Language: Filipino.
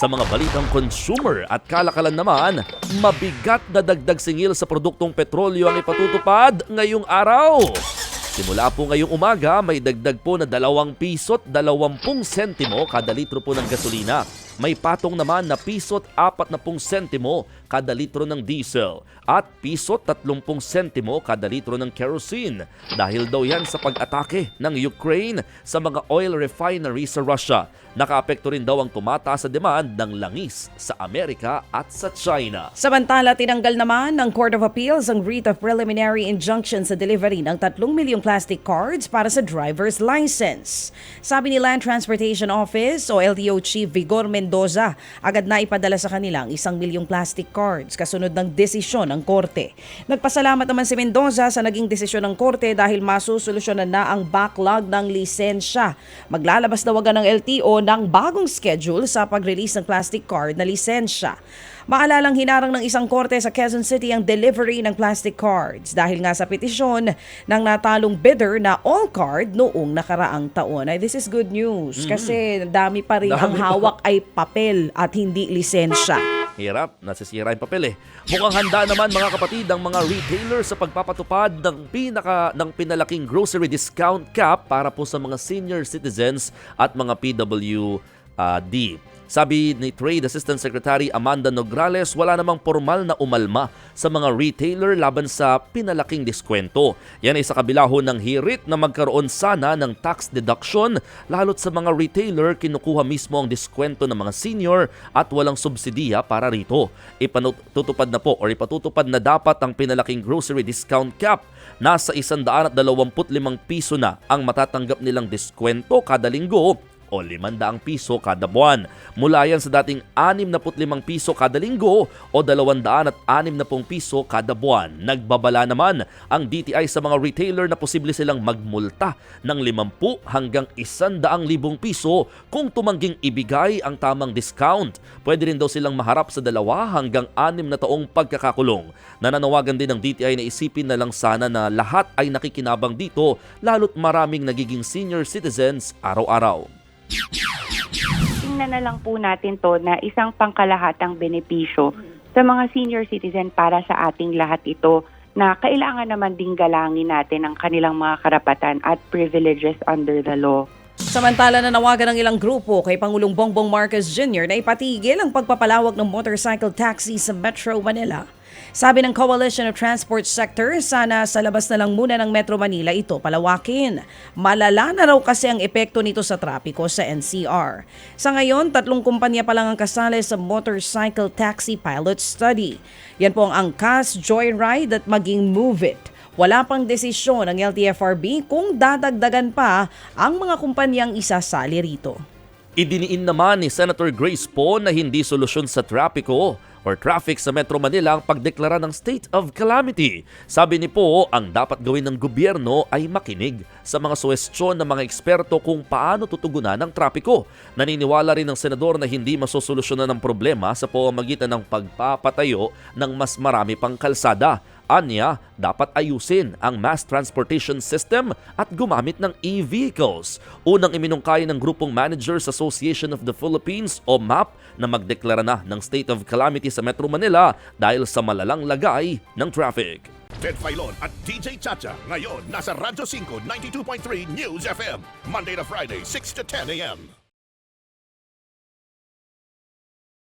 Sa mga balitang consumer at kalakalan naman, mabigat na dagdag singil sa produktong petrolyo ang ipatutupad ngayong araw. Simula po ngayong umaga, may dagdag po na 2 piso't 20 sentimo kada litro po ng gasolina. May patong naman na piso't 40 sentimo kada litro ng diesel at piso't 30 sentimo kada litro ng kerosene dahil daw yan sa pag-atake ng Ukraine sa mga oil refinery sa Russia. Nakaapekto rin daw ang tumataas sa demand ng langis sa Amerika at sa China. Samantala, tinanggal naman ng Court of Appeals ang writ of preliminary injunction sa delivery ng 3 milyong plastic cards para sa driver's license. Sabi ni Land Transportation Office o LTO Chief Vigor Mendoza, agad na ipadala sa kanila ang isang milyong plastic cards kasunod ng desisyon ng korte. Nagpasalamat naman si Mendoza sa naging desisyon ng korte dahil masusolusyonan na ang backlog ng lisensya. Maglalabas na wagan ng LTO ng bagong schedule sa pag-release ng plastic card na lisensya. Maalalang hinarang ng isang korte sa Quezon City ang delivery ng plastic cards dahil nga sa petisyon ng natalong bidder na all card noong nakaraang taon. Ay, this is good news kasi dami pa rin ang Dami pa. hawak ay papel at hindi lisensya. Hirap, nasisira yung papel eh. Mukhang handa naman mga kapatid ang mga retailer sa pagpapatupad ng pinaka ng pinalaking grocery discount cap para po sa mga senior citizens at mga PWD. Sabi ni Trade Assistant Secretary Amanda Nograles, wala namang formal na umalma sa mga retailer laban sa pinalaking diskwento. Yan ay sa kabila ho ng hirit na magkaroon sana ng tax deduction lalo't sa mga retailer kinukuha mismo ang diskwento ng mga senior at walang subsidiya para rito. Ipatutupad na po or ipatutupad na dapat ang pinalaking grocery discount cap. Nasa 125 piso na ang matatanggap nilang diskwento kada linggo o 500 piso kada buwan. Mula yan sa dating 65 piso kada linggo o 260 piso kada buwan. Nagbabala naman ang DTI sa mga retailer na posible silang magmulta ng 50 hanggang 100,000 piso kung tumangging ibigay ang tamang discount. Pwede rin daw silang maharap sa dalawa hanggang 6 na taong pagkakakulong. Nananawagan din ng DTI na isipin na lang sana na lahat ay nakikinabang dito lalo't maraming nagiging senior citizens araw-araw. Tingnan na lang po natin to na isang pangkalahatang benepisyo sa mga senior citizen para sa ating lahat ito na kailangan naman ding galangin natin ang kanilang mga karapatan at privileges under the law. Samantala na nawagan ng ilang grupo kay Pangulong Bongbong Marcos Jr. na ipatigil ang pagpapalawak ng motorcycle taxi sa Metro Manila. Sabi ng Coalition of Transport Sector, sana sa labas na lang muna ng Metro Manila ito palawakin. Malala na raw kasi ang epekto nito sa trapiko sa NCR. Sa ngayon, tatlong kumpanya pa lang ang kasali sa Motorcycle Taxi Pilot Study. Yan po ang Angkas, Joyride at maging Move It. Wala pang desisyon ng LTFRB kung dadagdagan pa ang mga kumpanyang isasali rito. Idiniin naman ni Senator Grace Poe na hindi solusyon sa trapiko or traffic sa Metro Manila ang pagdeklara ng state of calamity. Sabi ni Poe, ang dapat gawin ng gobyerno ay makinig sa mga suwestyon ng mga eksperto kung paano tutugunan ang trapiko. Naniniwala rin ng senador na hindi masosolusyonan ng problema sa pamamagitan ng pagpapatayo ng mas marami pang kalsada. Anya, dapat ayusin ang mass transportation system at gumamit ng e-vehicles. Unang iminungkay ng Grupong Managers Association of the Philippines o MAP na magdeklara na ng state of calamity sa Metro Manila dahil sa malalang lagay ng traffic. Ted Filon at DJ Chacha. Ngayon, nasa Radyo 5, 92.3 News FM. Monday to Friday, 6 to 10 a.m.